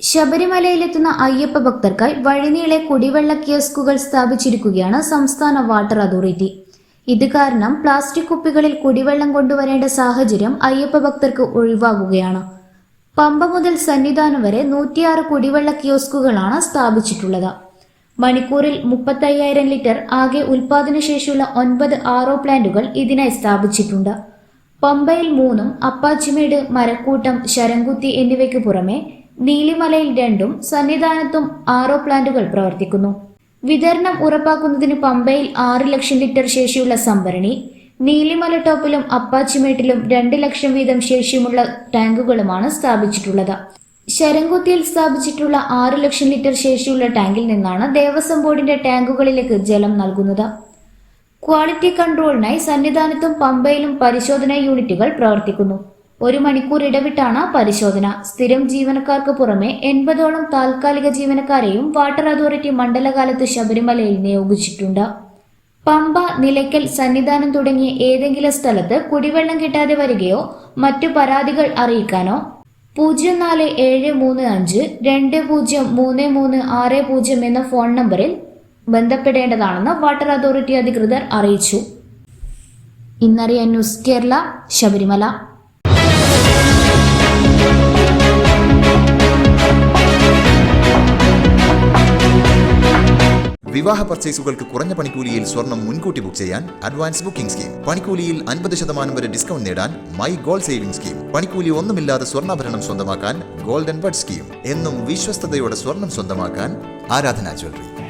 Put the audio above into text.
ശബരിമലയിലെത്തുന്ന അയ്യപ്പ ഭക്തർക്കായി വഴിനീളെ കുടിവെള്ള കിയോസ്കുകൾ സ്ഥാപിച്ചിരിക്കുകയാണ് സംസ്ഥാന വാട്ടർ അതോറിറ്റി. ഇത് കാരണം പ്ലാസ്റ്റിക് കുപ്പികളിൽ കുടിവെള്ളം കൊണ്ടുവരേണ്ട സാഹചര്യം അയ്യപ്പ ഭക്തർക്ക് ഒഴിവാകുകയാണ്. പമ്പ മുതൽ സന്നിധാനം വരെ നൂറ്റിയാറ് കുടിവെള്ള കിയോസ്കുകളാണ് സ്ഥാപിച്ചിട്ടുള്ളത്. മണിക്കൂറിൽ മുപ്പത്തയ്യായിരം ലിറ്റർ ആകെ ഉൽപാദനശേഷിയുള്ള ഒൻപത് ആറോ പ്ലാന്റുകൾ ഇതിനായി സ്ഥാപിച്ചിട്ടുണ്ട്. പമ്പയിൽ മൂന്നും അപ്പാച്ചിമേട് മരക്കൂട്ടം ശരംകുത്തി എന്നിവയ്ക്ക് പുറമെ നീലിമലയിൽ രണ്ടും സന്നിധാനത്തും ആറോ പ്ലാന്റുകൾ പ്രവർത്തിക്കുന്നു. വിതരണം ഉറപ്പാക്കുന്നതിന് പമ്പയിൽ ആറ് ലക്ഷം ലിറ്റർ ശേഷിയുള്ള സംഭരണി നീലിമല ടോപ്പിലും അപ്പാച്ചിമേട്ടിലും രണ്ട് ലക്ഷം വീതം ശേഷിയുമുള്ള ടാങ്കുകളുമാണ് സ്ഥാപിച്ചിട്ടുള്ളത്. ശരംകുത്തിയിൽ സ്ഥാപിച്ചിട്ടുള്ള ആറ് ലക്ഷം ലിറ്റർ ശേഷിയുള്ള ടാങ്കിൽ നിന്നാണ് ദേവസ്വം ബോർഡിന്റെ ടാങ്കുകളിലേക്ക് ജലം നൽകുന്നത്. ക്വാളിറ്റി കൺട്രോളിനായി സന്നിധാനത്തും പമ്പയിലും പരിശോധനാ യൂണിറ്റുകൾ പ്രവർത്തിക്കുന്നു. ഒരു മണിക്കൂർ ഇടവിട്ടാണ് പരിശോധന. സ്ഥിരം ജീവനക്കാർക്ക് പുറമെ എൺപതോളം താൽക്കാലിക ജീവനക്കാരെയും വാട്ടർ അതോറിറ്റി മണ്ഡലകാലത്ത് ശബരിമലയിൽ നിയോഗിച്ചിട്ടുണ്ട്. പമ്പ നിലയ്ക്കൽ സന്നിധാനം തുടങ്ങിയ ഏതെങ്കിലും സ്ഥലത്ത് കുടിവെള്ളം കിട്ടാതെ വരികയോ മറ്റു പരാതികൾ അറിയിക്കാനോ? പൂജ്യം നാല് ഏഴ് മൂന്ന് അഞ്ച് രണ്ട് പൂജ്യം മൂന്ന് മൂന്ന് ആറ് പൂജ്യം എന്ന ഫോൺ നമ്പറിൽ ബന്ധപ്പെടേണ്ടതാണെന്ന് വാട്ടർ അതോറിറ്റി അധികൃതർ അറിയിച്ചു. ഇന്നറിയാൻ ന്യൂസ് കേരള ശബരിമല. വിവാഹ പർച്ചേസുകൾക്ക് കുറഞ്ഞ പണിക്കൂലിയിൽ സ്വർണം മുൻകൂട്ടി ബുക്ക് ചെയ്യാൻ അഡ്വാൻസ് ബുക്കിംഗ് സ്കീം പണിക്കൂലിയിൽ അൻപത് ശതമാനം വരെ ഡിസ്കൗണ്ട് നേടാൻ മൈ ഗോൾഡ് സേവിംഗ് സ്കീം പണിക്കൂലി ഒന്നുമില്ലാതെ സ്വർണാഭരണം സ്വന്തമാക്കാൻ ഗോൾഡൻ ബഡ് സ്കീം എന്നും വിശ്വസ്തയോടെ സ്വർണം സ്വന്തമാക്കാൻ Aradhana jewellery.